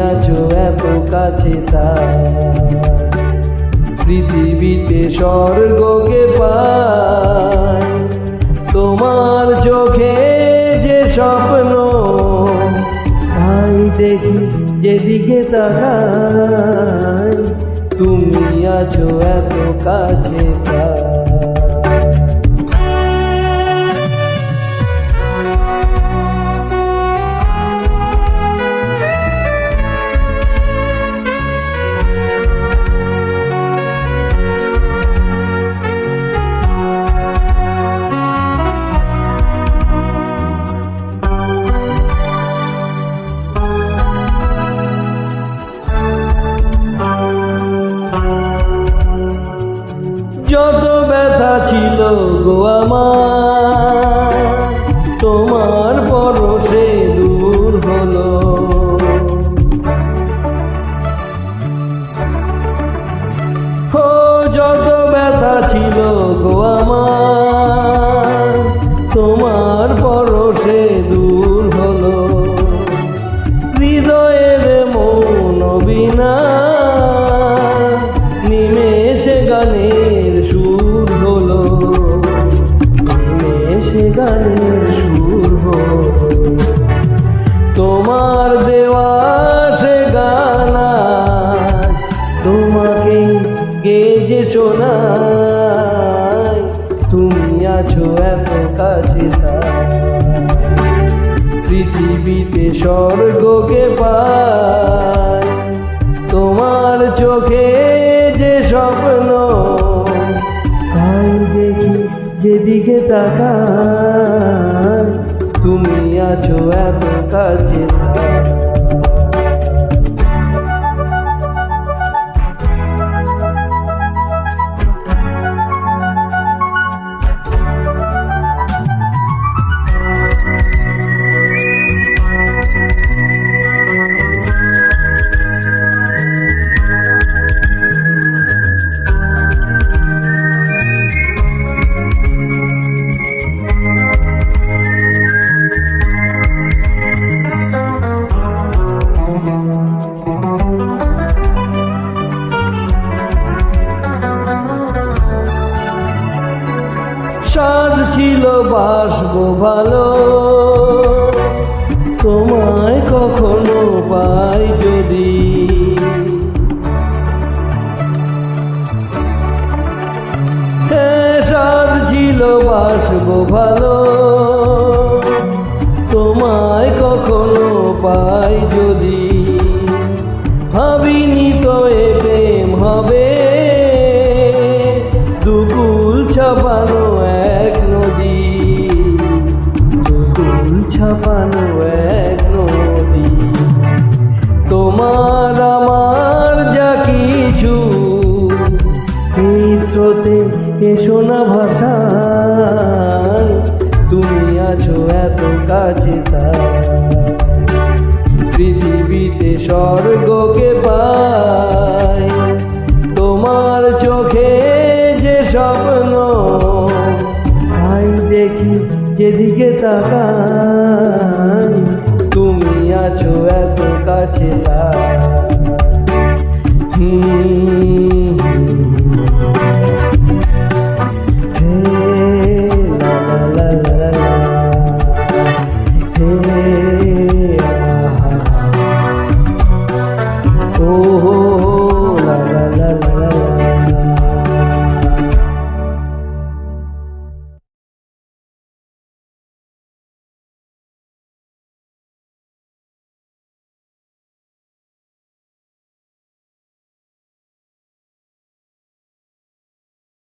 আছো এত কাছে তাই পৃথিবীতে স্বর্গকে পাই। তোমার চোখে যে স্বপ্ন, তাই দেখি যেদিকে তাকাই। তুমি আছো এত কাছে তাই আমার তোমার পরশে দূর হলো। যত ব্যথা ছিল গো সুর তোমার দেওয়া সে গান তোমাকে গেজে শোনাই তুমি আছো এত কাছে পৃথিবীতে স্বর্গকে পাই তোমার চোখে যে স্বপ্ন দেখি যেদিকে তাকাই তুমি আছো এত কাছে। তাই ছিল বাসবো ভালো। তোমায় কখনো পাই যদি। স্বাদ ছিল বাসবো ভালো। তোমায় কখনো পাই যদি। এসো না ভাষায়, তুমি আছো এত কাছে পৃথিবীতে স্বর্গকে পায় তোমার চোখে যে স্বপ্ন, তাই দেখি যেদিকে তাকান তুমি আছো এত কাছে হুম।